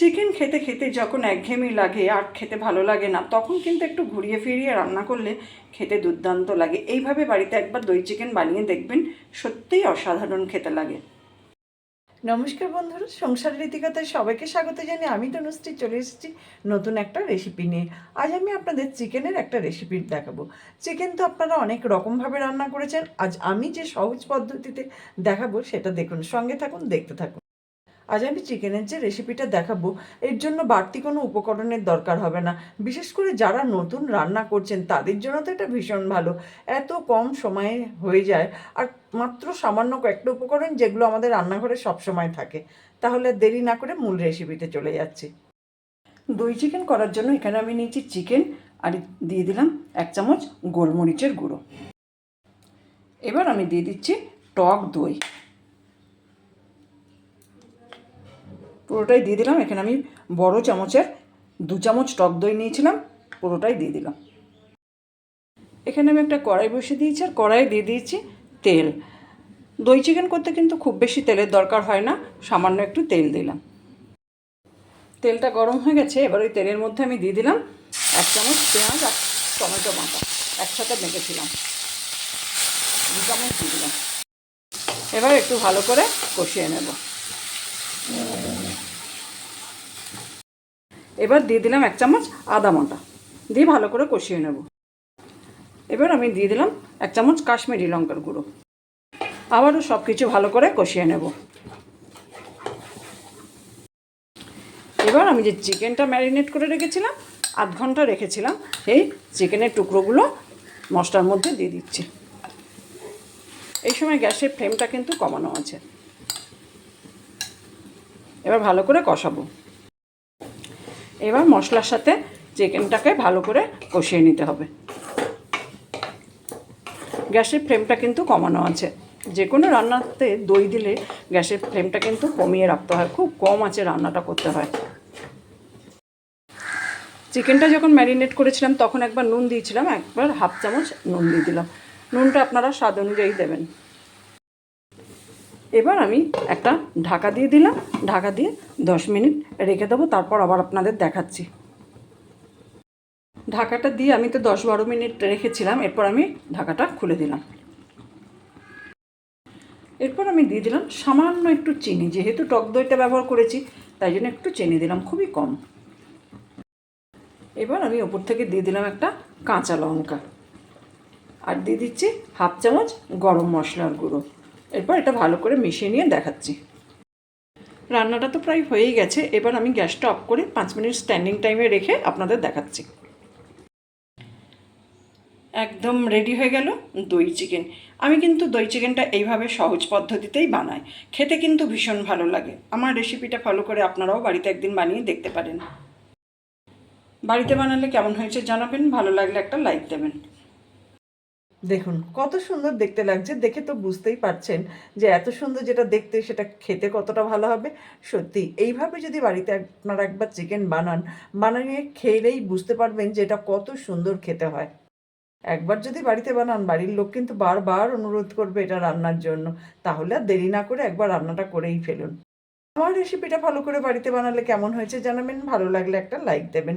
Chicken খেতে খেতে যখন একঘেয়েমি লাগে আর খেতে ভালো লাগে না, তখন কিন্তু একটু ঘুরিয়ে ফিরিয়ে রান্না করলে খেতে দুর্দান্ত লাগে। এইভাবে বাড়িতে একবার দই চিকেন বানিয়ে দেখবেন, সত্যিই অসাধারণ খেতে লাগে। নমস্কার বন্ধুরা, সংসার রীতিকথায় সবাইকে স্বাগত জানিয়ে আমি তনুশ্রী চলে এসেছি নতুন একটা রেসিপি নিয়ে। আজ আমি আপনাদের চিকেনের একটা রেসিপি দেখাবো। চিকেন তো আপনারা অনেক রকমভাবে রান্না করেছেন, আজ আমি যে সহজ পদ্ধতিতে দেখাবো সেটা দেখুন। সঙ্গে থাকুন, দেখতে থাকুন। আজ আমি চিকেনের যে রেসিপিটা দেখাবো, এর জন্য বাড়তি কোনো উপকরণের দরকার হবে না। বিশেষ করে যারা নতুন রান্না করছেন, তাদের জন্য তো এটা ভীষণ ভালো। এত কম সময়ে হয়ে যায়, আর মাত্র সামান্য কয়েকটা উপকরণ যেগুলো আমাদের রান্নাঘরে সবসময় থাকে। তাহলে দেরি না করে মূল রেসিপিতে চলে যাচ্ছি। দই চিকেন করার জন্য এখানে আমি নিয়েছি চিকেন আর দিয়ে দিলাম এক চামচ গোলমরিচের গুঁড়ো। এবার আমি দিয়ে দিচ্ছি টক দই। পুরোটাই দিয়ে দিলাম। এখানে আমি বড় চামচের দু চামচ টক দই নিয়েছিলাম, পুরোটাই দিয়ে দিলাম। এখানে আমি একটা কড়াই বসিয়ে দিয়েছি, আর কড়াই দিয়ে দিয়েছি তেল। দই চিকেন করতে কিন্তু খুব বেশি তেলের দরকার হয় না, সামান্য একটু তেল দিলাম। তেলটা গরম হয়ে গেছে, এবার ওই তেলের মধ্যে আমি দিয়ে দিলাম এক চামচ পেঁয়াজ আর টমেটো বাটা, একসাথে মেখেছিলাম। দু চামচ দিয়ে দিলাম। এবার একটু ভালো করে কষিয়ে নেব। এবার দিয়ে দিলাম এক চামচ আদা বাটা। দিয়ে ভালো করে কষিয়ে নেব। এবার আমি দিয়ে দিলাম এক চামচ কাশ্মীরি লঙ্কার গুঁড়ো। আবারও সব কিছু ভালো করে কষিয়ে নেব। এবার আমি যে চিকেনটা ম্যারিনেট করে রেখেছিলাম, আধ ঘণ্টা রেখেছিলাম সেই চিকেনের টুকরোগুলো মশলার মধ্যে দিয়ে দিচ্ছি। এই সময় গ্যাসের ফ্লেমটা কিন্তু কমানো আছে। এবার ভালো করে কষাবো। এবার মশলার সাথে চিকেনটাকে ভালো করে কষিয়ে নিতে হবে। গ্যাসের ফ্লেমটা কিন্তু কমানো আছে। যে কোনো রান্নাতে দই দিলে গ্যাসের ফ্লেমটা কিন্তু কমিয়ে রাখতে হয়, খুব কম আছে রান্নাটা করতে হয়। চিকেনটা যখন ম্যারিনেট করেছিলাম, তখন একবার নুন দিয়েছিলাম, একবার হাফ চামচ নুন দিয়ে দিলাম। নুনটা আপনারা স্বাদ অনুযায়ী দেবেন। এবার আমি একটা ঢাকা দিয়ে দিলাম, ঢাকা দিয়ে দশ মিনিট রেখে দেবো, তারপর আবার আপনাদের দেখাচ্ছি। ঢাকাটা দিয়ে আমি তো দশ বারো মিনিট রেখেছিলাম, এরপর আমি ঢাকাটা খুলে দিলাম। এরপর আমি দিয়ে দিলাম সামান্য একটু চিনি, যেহেতু টক দইটা ব্যবহার করেছি, তাই জন্য একটু চিনি দিলাম, খুবই কম। এবার আমি ওপর থেকে দিয়ে দিলাম একটা কাঁচা লঙ্কা। আর দিয়ে দিচ্ছি হাফ চামচ গরম মশলার গুঁড়ো। এরপর এটা ভালো করে মিশিয়ে নিয়ে দেখাচ্ছি। রান্নাটা তো প্রায় হয়েই গেছে, এবার আমি গ্যাসটা অফ করে পাঁচ মিনিট স্ট্যান্ডিং টাইমে রেখে আপনাদের দেখাচ্ছি। একদম রেডি হয়ে গেল দই চিকেন। আমি কিন্তু দই চিকেনটা এইভাবে সহজ পদ্ধতিতেই বানাই। খেতে কিন্তু ভীষণ ভালো লাগে। আমার রেসিপিটা ফলো করে আপনারাও বাড়িতে একদিন বানিয়ে দেখতে পারেন। বাড়িতে বানালে কেমন হয়েছে জানাবেন, ভালো লাগলে একটা লাইক দেবেন। দেখুন, কত সুন্দর দেখতে লাগছে। দেখে তো বুঝতেই পারছেন যে এত সুন্দর যেটা দেখতে, সেটা খেতে কতটা ভালো হবে। সত্যি, এইভাবে যদি বাড়িতে আপনারা একবার চিকেন বানান, বানিয়ে খেলেই বুঝতে পারবেন যে এটা কত সুন্দর খেতে হয়। একবার যদি বাড়িতে বানান, বাড়ির লোক কিন্তু বারবার অনুরোধ করবে এটা রান্নার জন্য। তাহলে আর দেরি না করে একবার রান্নাটা করেই ফেলুন। আমার রেসিপিটা ভালো করে বাড়িতে বানালে কেমন হয়েছে জানাবেন, ভালো লাগলে একটা লাইক দেবেন।